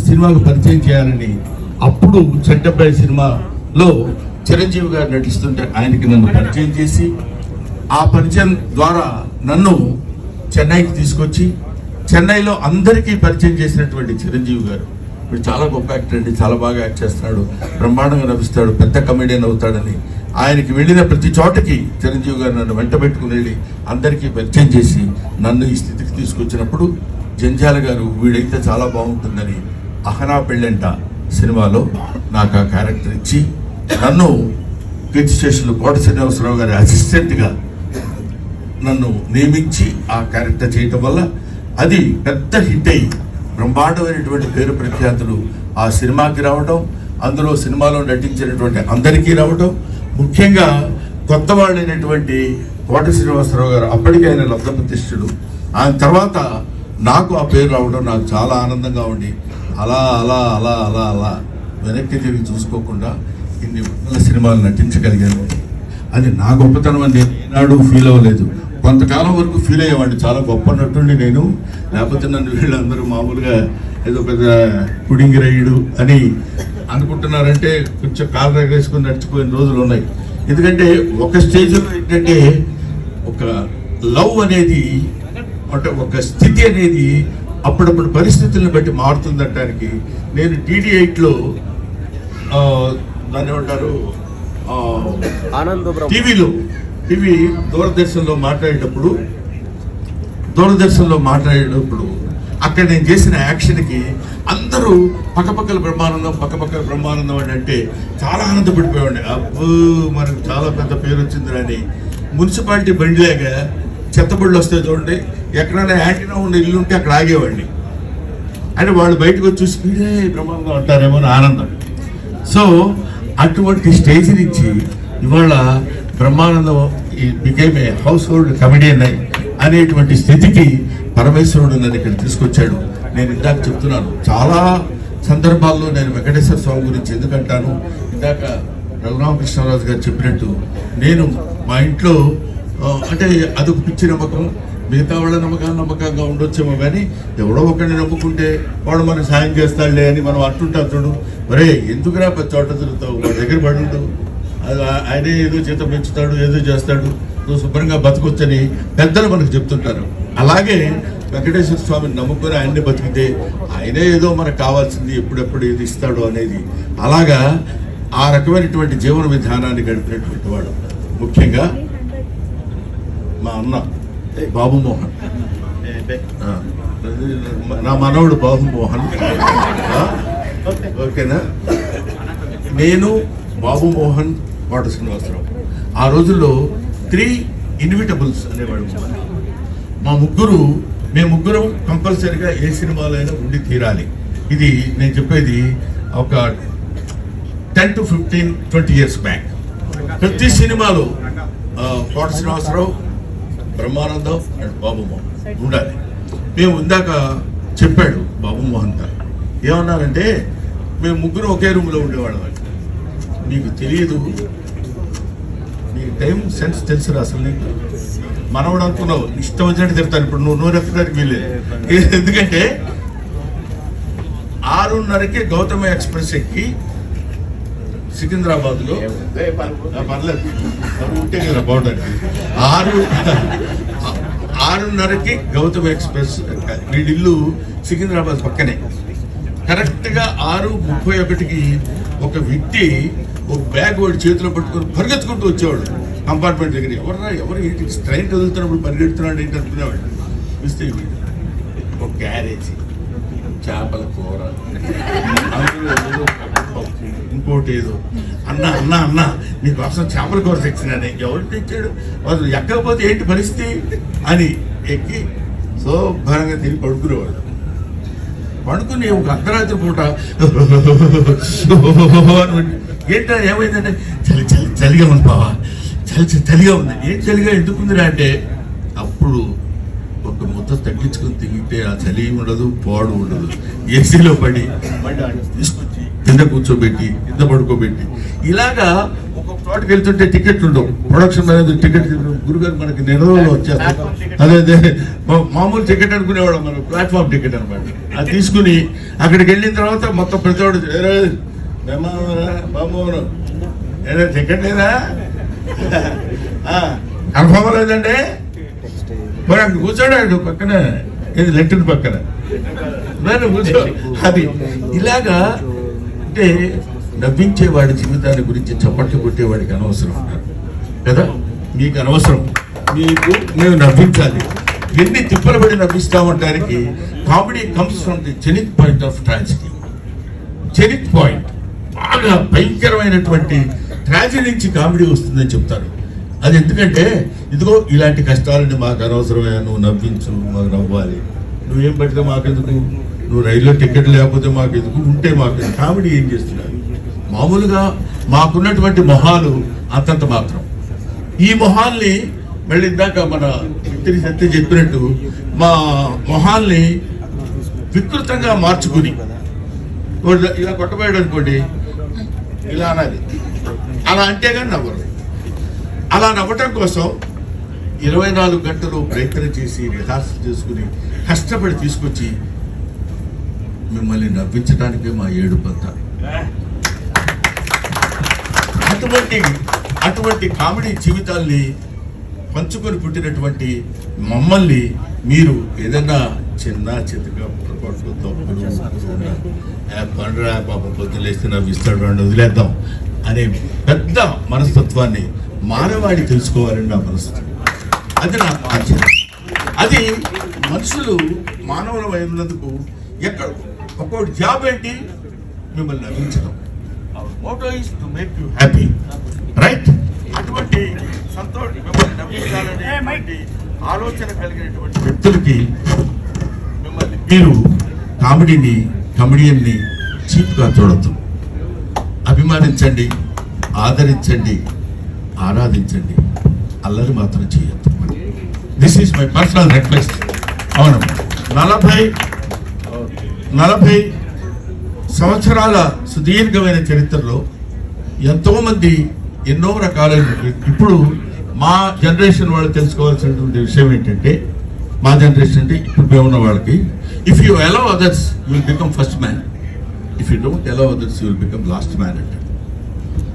సినిమాకు పరిచయం చేయాలని అప్పుడు చెడ్డబ్బాయి సినిమాలో చిరంజీవి గారు నటిస్తుంటే ఆయనకి నన్ను పరిచయం చేసి ఆ పరిచయం ద్వారా నన్ను చెన్నైకి తీసుకొచ్చి చెన్నైలో అందరికీ పరిచయం చేసినటువంటి చిరంజీవి గారు. ఇప్పుడు చాలా గొప్ప యాక్టర్ అండి చాలా బాగా యాక్ట్ చేస్తున్నాడు బ్రహ్మాండంగా నవ్విస్తాడు పెద్ద కమెడియన్ అవుతాడని ఆయనకి వెళ్ళిన ప్రతి చోటకి చిరంజీవి గారు నన్ను వెంట పెట్టుకుని వెళ్ళి అందరికీ పరిచయం చేసి నన్ను ఈ స్థితికి తీసుకొచ్చినప్పుడు జంజాల గారు వీడైతే చాలా బాగుంటుందని అహనా పెళ్ళంట సినిమాలో నాకు ఆ క్యారెక్టర్ ఇచ్చి నన్ను గెట్ స్టేషన్లో కోట శ్రీనివాసరావు గారి అసిస్టెంట్గా నన్ను నియమించి ఆ క్యారెక్టర్ చేయటం వల్ల అది పెద్ద హిట్ అయ్యి బ్రహ్మాండమైనటువంటి పేరు ప్రఖ్యాతులు ఆ సినిమాకి రావటం అందులో సినిమాలో నటించినటువంటి అందరికీ రావటం ముఖ్యంగా కొత్త వాళ్ళైనటువంటి కోట శ్రీనివాసరావు గారు అప్పటికే ఆయన లబ్ధ ప్రతిష్ఠుడు ఆయన తర్వాత నాకు ఆ పేరు రావడం నాకు చాలా ఆనందంగా ఉండి అలా అలా అలా అలా అలా వెనక్కి తిరిగి చూసుకోకుండా ఇన్ని వందల సినిమాలు నటించగలిగాను. అది నా గొప్పతనం అని నేను ఏనాడు ఫీల్ అవ్వలేదు. కొంతకాలం వరకు ఫీల్ అయ్యేవాడిని. చాలా గొప్ప నటుండి నేను. లేకపోతే నన్ను వీళ్ళందరూ మామూలుగా ఏదో పెద్ద పుడింగి అని అనుకుంటున్నారంటే కొంచెం కాలు రగేసుకుని నడిచిపోయిన రోజులు ఉన్నాయి. ఎందుకంటే ఒక స్టేజ్లో ఏంటంటే ఒక లవ్ అనేది అంటే ఒక స్థితి అనేది అప్పుడప్పుడు పరిస్థితులను బట్టి మారుతుందనడానికి నేను టీడీ ఎయిట్లో దాన్ని ఏమంటారు? టీవీలో టీవీ దూరదర్శన్లో మాట్లాడేటప్పుడు దూరదర్శన్లో మాట్లాడేటప్పుడు అక్కడ నేను చేసిన యాక్షన్కి అందరూ పక్కపక్కల బ్రహ్మానందం పక్కపక్కల బ్రహ్మానందం అని అంటే చాలా ఆనందపడిపోయాడు అబ్బో మనకు చాలా పెద్ద పేరు వచ్చింది అని. మున్సిపాలిటీ బండిలాగా చెత్తబడులు వస్తే చూడండి. ఎక్కడైనా యాంటీనా ఉన్న ఇల్లు ఉంటే అక్కడ ఆగేవాడిని. అంటే వాళ్ళు బయటకు వచ్చి చూసి "వీడే అంటారేమో అని ఆనందం. సో అటువంటి స్టేజ్ నుంచి ఇవాళ Brahmanandam became a household comedian అనేటువంటి స్థితికి పరమేశ్వరుడు నన్ను ఇక్కడ తీసుకొచ్చాడు. నేను ఇందాక చెప్తున్నాను చాలా సందర్భాల్లో నేను వెంకటేశ్వర స్వామి గురించి ఎందుకంటాను? ఇందాక రఘురామకృష్ణరాజు గారు చెప్పినట్టు నేను మా ఇంట్లో అంటే అదొక పిచ్చి నమ్మకం మిగతా వాళ్ళ నమ్మకం నమ్మకంగా ఉండొచ్చేమో కానీ ఎవడో ఒకరిని నమ్ముకుంటే వాడు మనకు సాయం చేస్తాడులే అని మనం అంటుంటాం చూడు. మరే ఎందుకురా చోట తిరుగుతావు? వాడి దగ్గర పడి ఉండు. ఆయనే ఏదో చేత పెంచుతాడు ఏదో చేస్తాడు. నువ్వు శుభ్రంగా బతకొచ్చని పెద్దలు మనకు చెప్తుంటారు. అలాగే వెంకటేశ్వర స్వామిని నమ్ముకొని ఆయన్ని బతికితే ఆయనే ఏదో మనకు కావాల్సింది ఎప్పుడెప్పుడు ఏది ఇస్తాడు అనేది. అలాగా ఆ రకమైనటువంటి జీవన విధానాన్ని గడిపినటువంటి వాడు. ముఖ్యంగా మా అన్న బాబు మోహన్ నా మనవడు బాబు మోహన్ ఓకేనా నేను బాబు మోహన్ కోట శ్రీనివాసరావు ఆ రోజుల్లో త్రీ ఇన్విటబుల్స్ అనేవాడు మా ముగ్గురు మేము ముగ్గురం కంపల్సరిగా ఏ సినిమాలో అయినా ఉండి తీరాలి. ఇది నేను చెప్పేది ఒక ten to fifteen twenty years back ప్రతి సినిమాలో కోట శ్రీనివాసరావు బ్రహ్మానందం అండ్ బాబు మోహన్. ఉండాలి. మేము ఇందాక చెప్పాడు బాబు మోహన్ గారు. ఏమన్నారంటే మేము ముగ్గురు ఒకే రూమ్లో ఉండేవాళ్ళం నీకు తెలియదు నీ టైం సెన్స్ తెలుసురా అసలు నీకు? మనవడు అనుకున్నావు ఇష్టం వచ్చినట్టు చెప్తాను ఇప్పుడు నువ్వు నూరు ఎక్కడానికి వీలేదు ఎందుకంటే ఆరున్నరకే గౌతమ ఎక్స్ప్రెస్ ఎక్కి సికింద్రాబాద్లో పర్లేదు. ఉంటే కదా బాగుంటుంది ఆరు ఆరున్నరకి గౌతమ్ ఎక్స్ప్రెస్ వీడిల్లు సికింద్రాబాద్ పక్కనే. కరెక్ట్గా ఆరు ముప్పై ఒకటికి ఒక వ్యక్తి ఒక బ్యాగ్ వాడి చేతిలో పట్టుకొని పరిగెత్తుకుంటూ వచ్చేవాడు. కంపార్ట్మెంట్ దగ్గర. ఎవరు ఎవరు ఏంటి ట్రైన్ కదులుతున్నప్పుడు పరిగెడుతున్నాడు ఏంటి అనుకునేవాడు? చూస్తే ఒక క్యారేజీ చేపల కూర. అందులో ఇంకోటి ఏదో. అన్న అన్న అన్న నీకోసం చేపల కూర తెచ్చినానే ఎవరు తెచ్చాడు? వాళ్ళు ఎక్కకపోతే ఏంటి పరిస్థితి? అని ఎక్కి శుభ్రంగా తిరిగి పడుకునేవాడు. పడుకుని ఒక అర్ధరాత్రి పూట ఏంటో ఏమైందంటే చలి చలి చలిగా ఉంది బావా. చలి చలి చలిగా ఉంది. ఏం చలిగా ఎందుకుందిరా అంటే అప్పుడు ఒక ముద్ద తగ్గించుకొని తింటే ఆ చలి ఉండదు పోడు ఉండదు. ఏసీలో పడి మళ్ళీ తీసుకొచ్చి కింద కూర్చోబెట్టి కింద పడుకోబెట్టి. ఇలాగా ఒక్కొక్క చోటుకి వెళ్తుంటే టికెట్లు ఉండవు. ప్రొడక్షన్ మేనేజర్ టికెట్ గురుగారు మనకి నిరదవలో వచ్చేస్తారు అదే అదే మామూలు టికెట్ అనుకునేవాళ్ళం మనం ప్లాట్ఫామ్ టికెట్ అనమాట అది తీసుకుని అక్కడికి వెళ్ళిన తర్వాత మొత్తం ప్రతి వాడు "ఏరే, టికెట్ లేదా? కన్ఫర్మ్ లేదండి? మరి అక్కడ కూర్చోడాడు పక్కన. ఇది లెట్టిన పక్కన? కూర్చో. అది ఇలాగా అంటే నవ్వించేవాడి జీవితాన్ని గురించి చప్పట్లు కొట్టేవాడికి అనవసరం కదా? మీకు అనవసరం. మీకు మేము నవ్వించాలి. ఎన్ని తిప్పలబడి నవ్విస్తామంటానికి comedy comes from the zenith point of tragedy zenith point బాగా భయంకరమైనటువంటి ట్రాజిడీ నుంచి కామెడీ వస్తుందని చెప్తారు. అది ఎందుకంటే ఇదిగో ఇలాంటి కష్టాలని మాకు అనవసరమే నువ్వు నవ్వించు మాకు నవ్వాలి. నువ్వేం పడితే మాకెందుకు? నువ్వు రైల్లో టికెట్ లేకపోతే మాకు ఎందుకు? ఉంటే మాకు కామెడీ ఏం చేస్తున్నారు? మామూలుగా మాకున్నటువంటి మొహాలు అంతంత మాత్రం. ఈ మొహాల్ని మళ్ళీ ఇందాక మన మిత్రి సత్య చెప్పినట్టు మా మొహాల్ని వికృతంగా మార్చుకుని ఇలా కొట్టబోయాడు అనుకోండి. ఇలా అనాలి. అలా అంటే కానీ నవ్వరు. అలా నవ్వటం కోసం ఇరవై నాలుగు గంటలు ప్రయత్నం చేసి రిహార్సల్ చేసుకుని కష్టపడి తీసుకొచ్చి మిమ్మల్ని నవ్వించడానికే మా ఏడు పంత. అటువంటి అటువంటి కామెడీ జీవితాల్ని పంచుకొని పుట్టినటువంటి మమ్మల్ని మీరు ఏదైనా చిన్న చితక పొరపాట్లు తప్పులు ఆ పండుగ పాపం నవ్విస్తాడు అని వదిలేద్దాం అనే పెద్ద మనస్తత్వాన్ని మానవాడి తెలుసుకోవాలని నా మనస్తత్వం అది నా ఆచరణ అది మనుషులు మానవులు అయినందుకు ఎక్కడ ఒక్కొక్కటి జాబ్ ఏంటి? మిమ్మల్ని నవ్వించడం. Motto is to make you happy right అటువంటి సంతోష మిమ్మల్ని నవ్వించాలనేటువంటి ఆలోచన కలిగినటువంటి వ్యక్తులకి మిమ్మల్ని మీరు కామెడీని కమెడియన్ని చీప్గా చూడొద్దు. అభిమానించండి ఆదరించండి ఆరాధించండి. అల్లరి మాత్రం చేయొద్దు. This is my personal request అవును. నలభై నలభై సంవత్సరాల సుదీర్ఘమైన చరిత్రలో ఎంతోమంది ఎన్నో రకాలైన ఇప్పుడు మా జనరేషన్ వాళ్ళు తెలుసుకోవాల్సినటువంటి విషయం ఏంటంటే మా జనరేషన్ అంటే ఇప్పుడు మేము ఉన్న వాళ్ళకి if you allow others you will become first man if you don't allow others you will become last man అంటే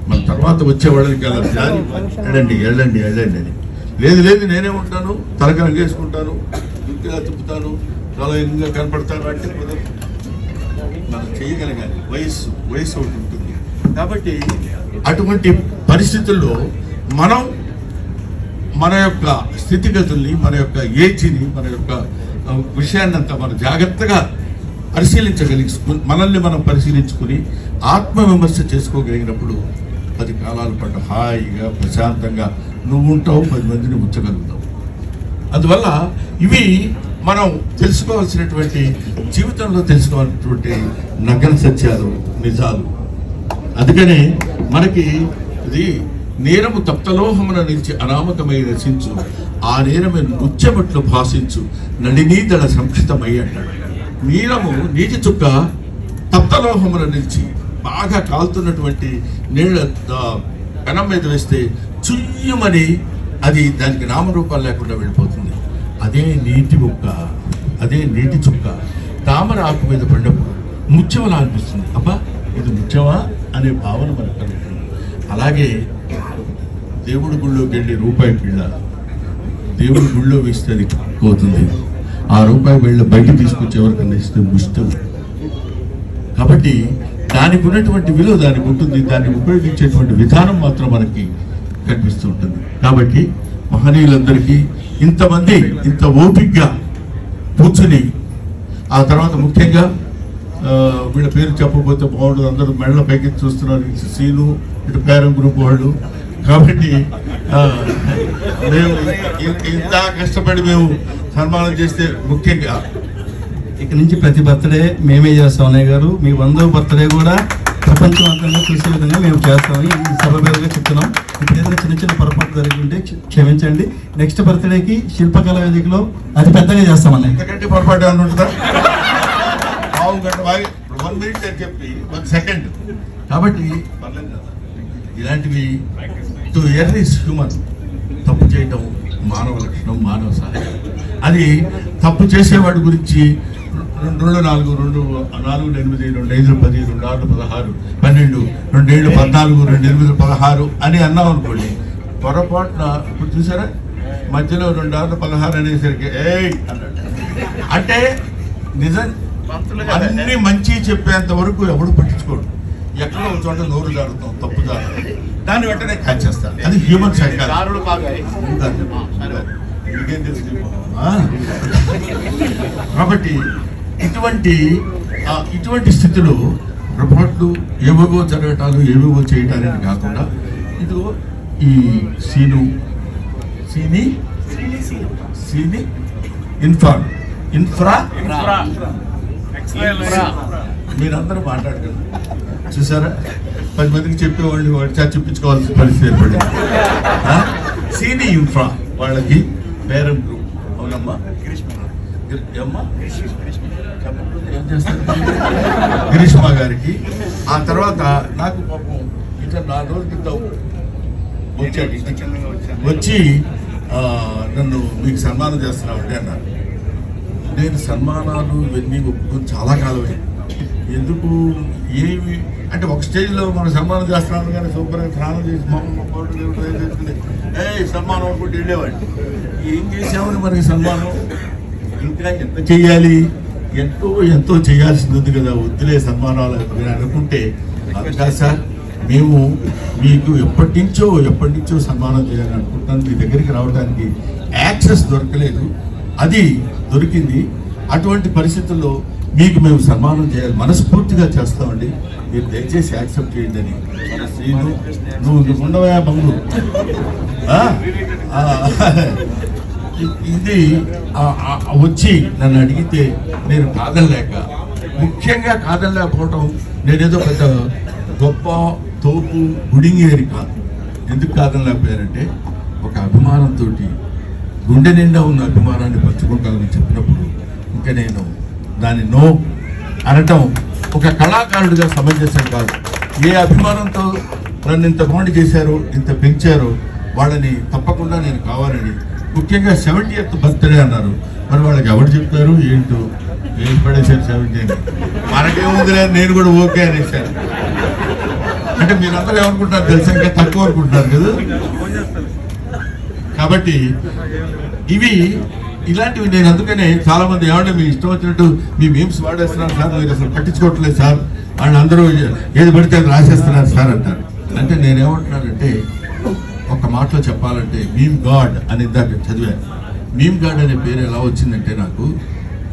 మన తర్వాత వచ్చే వాళ్ళకి అలా జారి వెళ్ళండి వెళ్ళండి వెళ్ళండి అని. లేదు లేదు నేనే ఉంటాను తలకరంగేసుకుంటాను వేసుకుంటాను తిప్పుతాను చాలా ఇంకా కనపడతాను అంటే మనం చేయగలగాలి. వయస్సు వయస్సు ఒకటి ఉంటుంది. కాబట్టి అటువంటి పరిస్థితుల్లో మనం మన యొక్క స్థితిగతుల్ని మన యొక్క ఏజ్ని మన యొక్క విషయాన్నంతా మనం జాగ్రత్తగా పరిశీలించగలిగి మనల్ని మనం పరిశీలించుకుని ఆత్మవిమర్శ చేసుకోగలిగినప్పుడు పది కాలాల పాటు హాయిగా ప్రశాంతంగా నువ్వు ఉంటావు పది మందిని ఉంచగలుగుతావు. అందువల్ల ఇవి మనం తెలుసుకోవాల్సినటువంటి జీవితంలో తెలుసుకోవాల్సినటువంటి నగ్న సత్యాలు నిజాలు. అందుకనే మనకి ఇది నేరము తప్తలోహమున నిలిచి అనామకమై రచించు ఆ నేరము నృత్యమట్లు భాషించు నళినీదళ సంక్షితమై అంటాడు. నీరము నీటి చుక్క తప్తలోహమున నిలిచి బాగా కాలుతున్నటువంటి నీళ్ళ కణం పెనం మీద వేస్తే చుయ్యమని అది దానికి నామరూపాలు లేకుండా వెళ్ళిపోతుంది. అదే నీటి ముక్క అదే నీటి చుక్క తామర ఆకు మీద పడినప్పుడు ముత్యమలా అనిపిస్తుంది. అబ్బా ఇది ముత్యమా అనే భావన మనకు కలుగుతుంది. అలాగే దేవుడి గుళ్ళోకి వెళ్ళి రూపాయి పిల్ల దేవుడి గుళ్ళో వేస్తే అది పోతుంది ఆ రూపాయి బిళ్ళ బయట తీసుకొచ్చి ఎవరికన్నా ఇస్తే ముష్టం. కాబట్టి దానికి ఉన్నటువంటి విలువ దానికి ఉంటుంది. దాన్ని ఉపయోగించేటువంటి విధానం మాత్రం మనకి కనిపిస్తూ ఉంటుంది. కాబట్టి మహనీయులందరికీ ఇంతమంది ఇంత ఓపిగ్గా కూర్చుని ఆ తర్వాత ముఖ్యంగా వీళ్ళ పేరు చెప్పకపోతే బాగుండదు. అందరూ మెళ్ళ పైకి చూస్తున్నారు. ఇటు సీను ఇటు పేరం గ్రూప్ వాళ్ళు. కాబట్టి మేము ఇంత కష్టపడి మేము సన్మానం చేస్తే ముఖ్యంగా ఇక నుంచి ప్రతి బర్త్డే మేమే చేస్తాం అన్నయ్య గారు. మీ వందో బర్త్డే కూడా ప్రపంచవ్యాప్తంగా చూసే విధంగా మేము చేస్తామని సభ పేరుగా చెప్తున్నాం. ఏదైనా చిన్న చిన్న పొరపాటు జరిగి ఉంటే క్ష- క్షమించండి. నెక్స్ట్ బర్త్డేకి శిల్పకళ వేదికలో అది పెద్దగా చేస్తాం అన్నయ్య ఎంతకంటే పొరపాటు ఏమన్నా ఉంటుందా పావు గంట బాగా వన్ మినిట్ అని చెప్పి వన్ సెకండ్ కాబట్టి ఇలాంటివి టు ఇస్ హ్యూమన్ తప్పు చేయటం మానవ లక్షణం మానవ సహాయం. అది తప్పు చేసేవాడి గురించి రెండు రెండు నాలుగు రెండు నాలుగు ఎనిమిది రెండు ఐదు పది రెండు ఆరు పదహారు పన్నెండు రెండేళ్ళు పద్నాలుగు రెండు ఎనిమిది పదహారు అని అన్నాం అనుకోండి. పొరపాటున ఇప్పుడు చూసారా? మధ్యలో రెండు ఆరు పదహారు అనేసరికి అన్నాడు. అంటే నిజం అన్ని మంచి చెప్పేంత వరకు ఎవడు పట్టించుకోడు. ఎక్కడో చోట నోరు జారుతాం తప్పు జారుతాం. దాన్ని వెంటనే క్యాచ్ చేస్తారు అది హ్యూమన్ సైకాలజీ మీకేం తెలుసు? కాబట్టి ఇటువంటి ఇటువంటి స్థితిలో పొరపాట్లు ఏవేవో జరగటాలు ఏవేవో చేయటాలని కాకుండా ఇదిగో ఈ సీను సీని సీని ఇన్ఫ్రా ఇన్ఫ్రా. మీరందరూ మాట్లాడగలరు. చూసారా? పది మందికి చెప్పేవాళ్ళు వాడి చేత చెప్పించుకోవాల్సిన పరిస్థితి ఏర్పడింది? సీని ఇన్ఫ్రా వాళ్ళకి బేరం గ్రూప్. అవునమ్మా? గిరీష్మ గారికి. ఆ తర్వాత నాకు పాపం ఇట్లా నాలుగు రోజుల క్రితం వచ్చాడు. ఇంటికి వచ్చి నన్ను మీకు సన్మానం చేస్తున్నామండి అన్నారు. నేను సన్మానాలు ఇవన్నీ ఒప్పుకొని చాలా కాలం అయింది ఎందుకు? ఏమి? అంటే ఒక స్టేజ్లో మనం సన్మానం చేస్తున్నాం కానీ శుభ్రంగా స్నానం చేసి మా అమ్మ పౌడర్ ఏ సన్మానం అనుకుంటే వెళ్ళేవాడిని. ఏం చేసామని మనకి సన్మానం? ఇంకా ఎంత చేయాలి ఎంతో ఎంతో చేయాల్సింది ఉంది కదా వద్దులే సన్మానాలు అని అనుకుంటే. అది సార్ మేము మీకు ఎప్పటి నుంచో ఎప్పటి నుంచో సన్మానం చేయాలని అనుకుంటున్నాను మీ దగ్గరికి రావడానికి యాక్సెస్ దొరకలేదు. అది దొరికింది. అటువంటి పరిస్థితుల్లో మీకు మేము సన్మానం చేయాలి. మనస్ఫూర్తిగా చేస్తామండి. మీరు దయచేసి యాక్సెప్ట్ చేయండి అని. శ్రీను నువ్వు ఉండవయా బంగు ఇది వచ్చి నన్ను అడిగితే నేను కాదనలేక ముఖ్యంగా కాదనలేకపోవటం నేనేదో పెద్ద గొప్ప తోపు గుడింగేరి కాదు. ఎందుకు కాదనలేకపోయారంటే ఒక అభిమానంతో గుండె నిండా ఉన్న అభిమానాన్ని పంచుకుంటానని చెప్పినప్పుడు ఇంకా నేను దాన్ని నో అనటం ఒక కళాకారుడిగా సమంజసం కాదు. ఏ అభిమానంతో నన్ను ఇంత బాండ్ చేశారో ఇంత పెంచారో వాళ్ళని తప్పకుండా నేను కావాలని ముఖ్యంగా సెవెంటీ ఎత్ బర్త్డే అన్నారు. మరి వాళ్ళకి ఎవరు చెప్తారు? ఏంటో? ఏం పడేశారు సెవెంటీ అని మనకేముందిలే నేను కూడా ఓకే అనేసాను అంటే మీరందరూ ఏమనుకుంటారు తెలుసా ఇంకా తక్కువ అనుకుంటున్నారు కదా? కాబట్టి ఇవి ఇలాంటివి నేను అందుకనే చాలా మంది ఏమంటే మీ ఇష్టం వచ్చినట్టు మీ మేమ్స్ వాడేస్తున్నారు సార్ మీరు అసలు పట్టించుకోవట్లేదు సార్. వాళ్ళందరూ ఏది పడితే అది రాసేస్తున్నారు సార్ అంటారు. అంటే నేనేమంటున్నానంటే మాటలో చెప్పాలంటే మీమ్ గాడ్ అని ఇందాక చదివాను. మీమ్ గాడ్ అనే పేరు ఎలా వచ్చిందంటే నాకు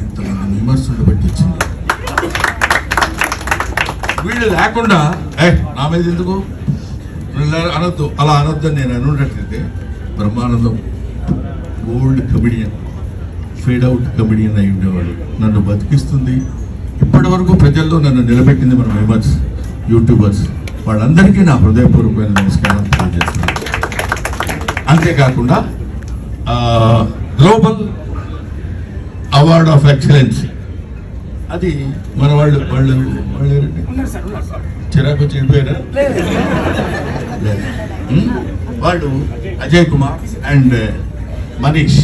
ఇంతమంది విమర్శలు బట్టి వచ్చింది. వీళ్ళు లేకుండా ఏ నా మీద ఎందుకు? అనొద్దు అలా అనొద్దు. అని నేను అనున్నట్లయితే Brahmanandam old comedian fade out comedian అయి ఉండేవాడు. నన్ను బతికిస్తుంది. ఇప్పటి వరకు ప్రజల్లో నన్ను నిలబెట్టింది మన విమర్శ యూట్యూబర్స్. వాళ్ళందరికీ నా హృదయపూర్వకమైన నమస్కారం తెలియజేస్తున్నాను. అంతేకాకుండా గ్లోబల్ అవార్డ్ ఆఫ్ ఎక్సలెన్సీ అది మన వాళ్ళు వాళ్ళు వాళ్ళు? చిరాకు. ఉం? వాళ్ళు అజయ్ కుమార్ అండ్ మనీష్.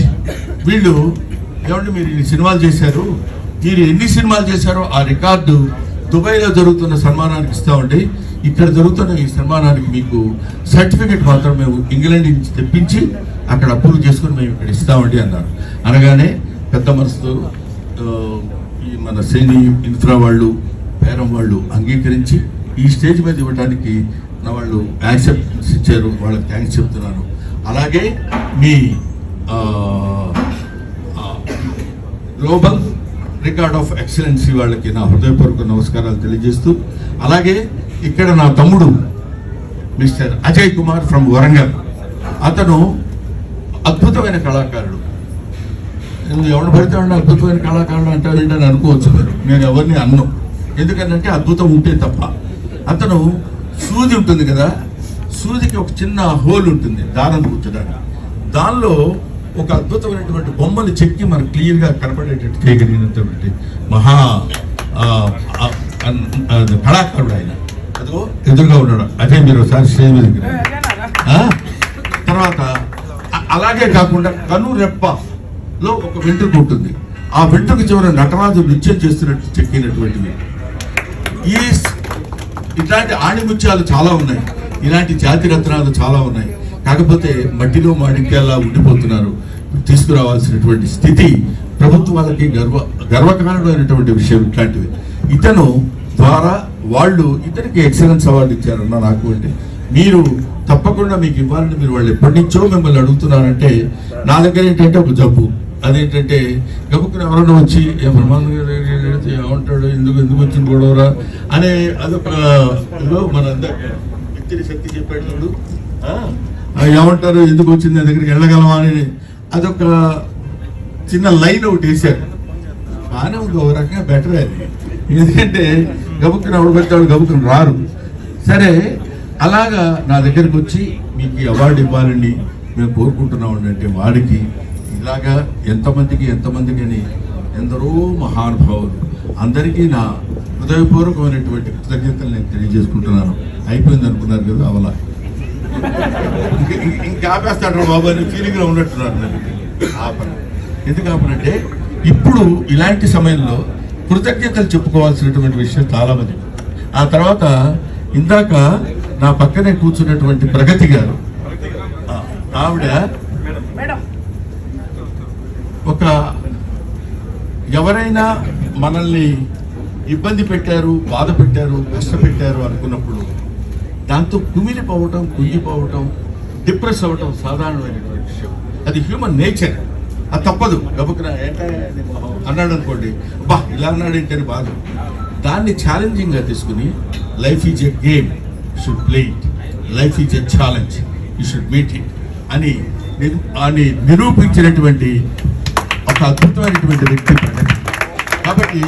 వీళ్ళు ఏమంటే మీరు ఇన్ని సినిమాలు చేశారు? మీరు ఎన్ని సినిమాలు చేశారో ఆ రికార్డు దుబాయ్లో జరుగుతున్న సన్మానానికి ఇస్తామండి. ఇక్కడ జరుగుతున్న ఈ సన్మానానికి మీకు సర్టిఫికేట్ మాత్రం మేము ఇంగ్లాండ్ నుంచి తెప్పించి అక్కడ అప్రూవ్ చేసుకుని మేము ఇక్కడ ఇస్తామండి అన్నారు. అనగానే పెద్ద మనసుతో ఈ మన సేని ఇన్ఫ్రా వాళ్ళు పేరం వాళ్ళు అంగీకరించి ఈ స్టేజ్ మీద ఇవ్వడానికి నా వాళ్ళు యాక్సెప్టెన్స్ ఇచ్చారు వాళ్ళకి థ్యాంక్స్ చెప్తున్నాను. అలాగే మీ గ్లోబల్ రికార్డ్ ఆఫ్ ఎక్సలెన్సీ వాళ్ళకి నా హృదయపూర్వక నమస్కారాలు తెలియజేస్తూ అలాగే ఇక్కడ నా తమ్ముడు మిస్టర్ అజయ్ కుమార్ ఫ్రమ్ వరంగల్. అతను అద్భుతమైన కళాకారుడు. నేను ఎవరు పడితే వాడిని అద్భుతమైన కళాకారుడు అంటావు ఏంటని అనుకోవచ్చు మీరు. నేను ఎవరిని అన్ను. ఎందుకంటే అద్భుతం ఉంటే తప్ప. అతను సూది ఉంటుంది కదా సూదికి ఒక చిన్న హోల్ ఉంటుంది దారం కూర్చోడానికి దానిలో ఒక అద్భుతమైనటువంటి బొమ్మలు చెక్కి మనకు క్లియర్గా కనపడేటట్టు చేయగలిగినటువంటి మహా కళాకారుడు ఆయన. ఎదురుగా ఉన్నాడు. అదే మీరు ఒకసారి స్టేజ్. ఆ? తర్వాత అలాగే కాకుండా కను రెప్పలో ఒక వెంట్రుక ఉంటుంది. ఆ వెంట్రుక చివర నటరాజు నృత్యం చేస్తున్నట్టు చెక్కినటువంటివి. ఈ ఇట్లాంటి ఆణిముత్యాలు చాలా ఉన్నాయి. ఇలాంటి జాతి రత్నాలు చాలా ఉన్నాయి. కాకపోతే మట్టిలో మాణిక్యాలా ఉండిపోతున్నారు. తీసుకురావాల్సినటువంటి స్థితి ప్రభుత్వాలకి గర్వ గర్వకారణమైనటువంటి విషయం ఇట్లాంటివి. ఇతను ద్వారా వాళ్ళు ఇతనికి ఎక్సలెన్స్ అవార్డు ఇచ్చారన్న నాకు అంటే మీరు తప్పకుండా మీకు ఇవ్వాలని మీరు వాళ్ళు ఎప్పటి నుంచో మిమ్మల్ని అడుగుతున్నారంటే నా దగ్గర ఏంటంటే ఒక జబ్బు. అదేంటంటే గబుక్కున ఎవరన్నా వచ్చి "ఏ బ్రహ్మానంద గారు ఏమంటాడు? ఎందుకు ఎందుకు వచ్చింది గొడవరా? అనే అదొక ఇదిగో మన వ్యక్తిని శక్తి చెప్పేటప్పుడు ఏమంటారు? ఎందుకు వచ్చింది? నా దగ్గరికి వెళ్ళగలమా అని. అదొక చిన్న లైన్ ఒకటి వేశారు. బాగానే ఉంది ఒక రకంగా బెటర్ అది. ఎందుకంటే గబుక్కున ఎవడు పెడతాడు గబుక్కున రారు. సరే అలాగా నా దగ్గరకు వచ్చి మీకు ఈ అవార్డు ఇవ్వాలని మేము కోరుకుంటున్నాం అంటే వాడికి ఇలాగా ఎంతమందికి ఎంతమందికి అని ఎందరో మహానుభావులు. అందరికీ నా హృదయపూర్వకమైనటువంటి కృతజ్ఞతలు నేను తెలియజేసుకుంటున్నాను. అయిపోయింది అనుకున్నారు కదా అవలా. ఇంకా ఆపేస్తాడు బాబు అని ఫీలింగ్లో ఉన్నట్టున్నారు నన్ను. ఆపన. ఎందుకు ఆపనంటే ఇప్పుడు ఇలాంటి సమయంలో కృతజ్ఞతలు చెప్పుకోవాల్సినటువంటి విషయం చాలా మంది ఆ తర్వాత ఇందాక నా పక్కనే కూర్చున్నటువంటి ప్రగతి గారు. ఆవిడ ఒక ఎవరైనా మనల్ని ఇబ్బంది పెట్టారు బాధ పెట్టారు కష్టపెట్టారు అనుకున్నప్పుడు దాంతో కుమిలిపోవటం కుంగిపోవటం డిప్రెస్ అవ్వటం సాధారణమైనటువంటి విషయం. అది హ్యూమన్ నేచర్. అది తప్పదు. గబుకున ఏంటా అన్నాడు అనుకోండి బా ఇలా అన్నాడు ఏంటని బాధ. దాన్ని ఛాలెంజింగ్గా తీసుకుని life is a game should play it life is a challenge you should meet it అని అని నిరూపించినటువంటి ఒక అద్భుతమైనటువంటి వ్యక్తి కాబట్టి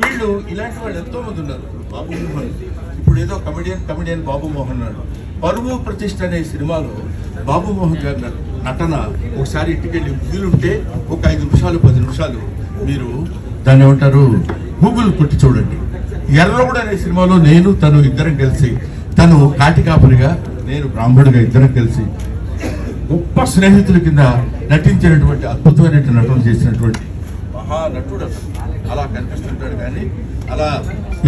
వీళ్ళు ఇలాంటి వాళ్ళు ఎంతోమంది ఉన్నారు. బాబు మోహన్. ఇప్పుడు ఏదో కమెడియన్ కమెడియన్ బాబు మోహన్ అన్నాడు. పరువు ప్రతిష్ట అనే సినిమాలో బాబు మోహన్ గారు నటన ఒకసారి ఇంటికెళ్ళి వీలుంటే ఒక ఐదు నిమిషాలు పది నిమిషాలు మీరు దాన్ని ఏమంటారు గూగుల్ కొట్టి చూడండి. ఎర్రగూడ అనే సినిమాలో నేను తను ఇద్దరం కలిసి తను కాటికాపరిగా నేను బ్రాహ్మణుడిగా ఇద్దరం కలిసి గొప్ప స్నేహితుల కింద నటించినటువంటి అద్భుతమైనటువంటి నటన చేసినటువంటి మహానటుడు అలా కనిపిస్తుంటాడు కానీ అలా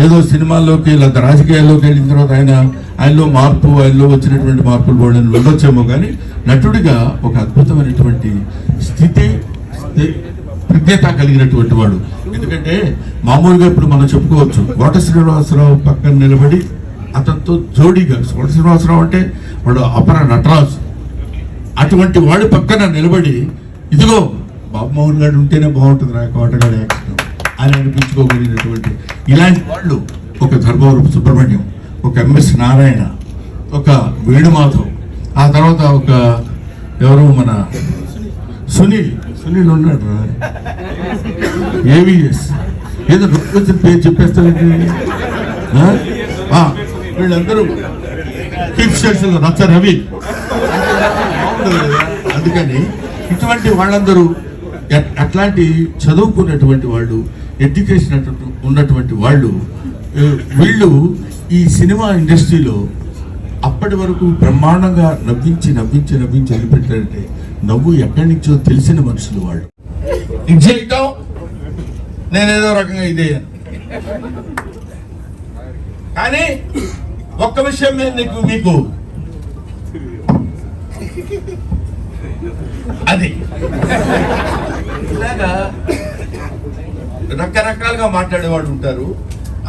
ఏదో సినిమాల్లోకి లేదా రాజకీయాల్లోకి వెళ్ళిన తర్వాత ఆయన ఆయనలో మార్పు ఆయనలో వచ్చినటువంటి మార్పులు పోవడం ఉండొచ్చేమో కానీ నటుడిగా ఒక అద్భుతమైనటువంటి స్థితి ప్రత్యేత కలిగినటువంటి వాడు. ఎందుకంటే మామూలుగా ఇప్పుడు మనం చెప్పుకోవచ్చు కోట శ్రీనివాసరావు పక్కన నిలబడి అతనితో జోడీగా కోట శ్రీనివాసరావు అంటే వాడు అపర నటరాజు. అటువంటి వాడి పక్కన నిలబడి ఇదిగో బాబుమోహన్ గారు ఉంటేనే బాగుంటుంది రా కోటగాడు యాక్షన్ అని అనిపించుకోగలిగినటువంటి ఇలాంటి వాళ్ళు ఒక ధర్మవరపు సుబ్రహ్మణ్యం ఒక ఎంఎస్ నారాయణ ఒక వేణుమాధవ్ ఆ తర్వాత ఒక ఎవరు మన సునీల్ సునీల్ ఉన్నాడు రా. ఏవిఎస్ ఏదో నొప్పి వచ్చిన పేరు వీళ్ళందరూ చీఫ్ స్టేషన్ రచ్చ రవి. అందుకని ఇటువంటి వాళ్ళందరూ అట్లాంటి చదువుకున్నటువంటి వాళ్ళు ఎడ్యుకేషన్ ఉన్నటువంటి వాళ్ళు వీళ్ళు ఈ సినిమా ఇండస్ట్రీలో అప్పటి వరకు బ్రహ్మాండంగా నవ్వించి నవ్వించి నవ్వించి వదిలిపెట్టారంటే నవ్వు ఎక్కడి నుంచో తెలిసిన మనుషులు వాళ్ళు. ఇది చేయటం? నేనేదో రకంగా ఇదే. కానీ ఒక్క విషయం మీద నీకు మీకు అది. ఇలాగా రకరకాలుగా మాట్లాడేవాళ్ళు ఉంటారు.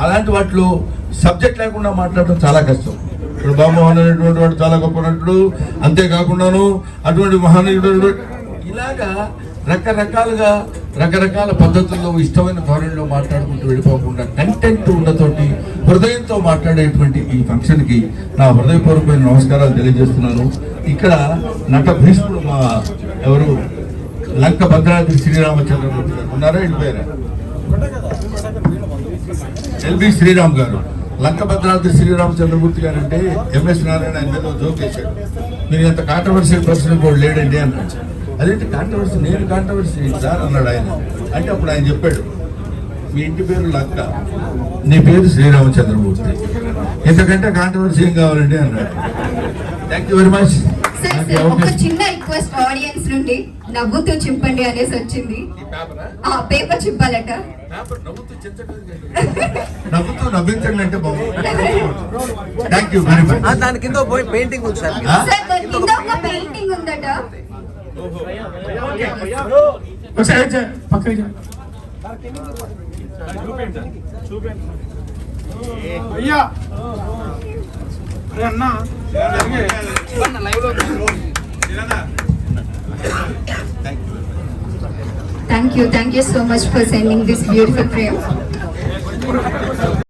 అలాంటి వాటిలో సబ్జెక్ట్ లేకుండా మాట్లాడటం చాలా కష్టం. ఇప్పుడు బామోహన్ అనేటువంటి వాడు చాలా గొప్ప నటుడు. అంతేకాకుండాను అటువంటి మహానీయుడు ఇలాగా రకరకాలుగా రకరకాల పద్ధతుల్లో ఇష్టమైన ధోరణిలో మాట్లాడుకుంటూ వెళ్ళిపోకుండా కంటెంట్ ఉన్నతోటి హృదయంతో మాట్లాడేటువంటి ఈ ఫంక్షన్కి నా హృదయపూర్వకమైన నమస్కారాలు తెలియజేస్తున్నాను. ఇక్కడ నట భీష్ముడు మా ఎవరు? లంక భద్రాద్రి శ్రీరామచంద్రమూర్తి గారు. ఉన్నారా? వెళ్ళిపోయారా? ఎల్బి శ్రీరామ్ గారు. లంక భద్రాద్రి శ్రీరామచంద్రమూర్తి గారు అంటే ఎంఎస్ నారాయణ ఆయన మీద జోక్ వేశాడు మీరు ఎంత కాంట్రవర్సీ పర్సన్ కూడా లేడండి అన్నాడు. అదేంటి కాంట్రవర్సీ నేను కాంట్రవర్సీ సార్? అన్నాడు ఆయన. అంటే అప్పుడు ఆయన చెప్పాడు మీ ఇంటి పేరు లంక నీ పేరు శ్రీరామచంద్రమూర్తి ఇంతకంటే కాంట్రవర్సీ ఏం కావాలండి? అన్నాడు. థ్యాంక్ యూ వెరీ మచ్ ఒక చిన్న రిక్వెస్ట్ ఆడియన్స్ నుండి నవ్వుతూ చింపండి అనేసి వచ్చింది. ఆ? పేపర్ చింపాలట నవ్వుతూ నవ్వించండి అంటే బాగుంది. థ్యాంక్ యూ వెరీ మచ్ ఆ, దాని కింద పోయి పెయింటింగ్ ఉంది సార్. పెయింటింగ్ ఉందట. పక్కకి అన్నా. Thank you Thank you. Thank you so much for sending this beautiful frame.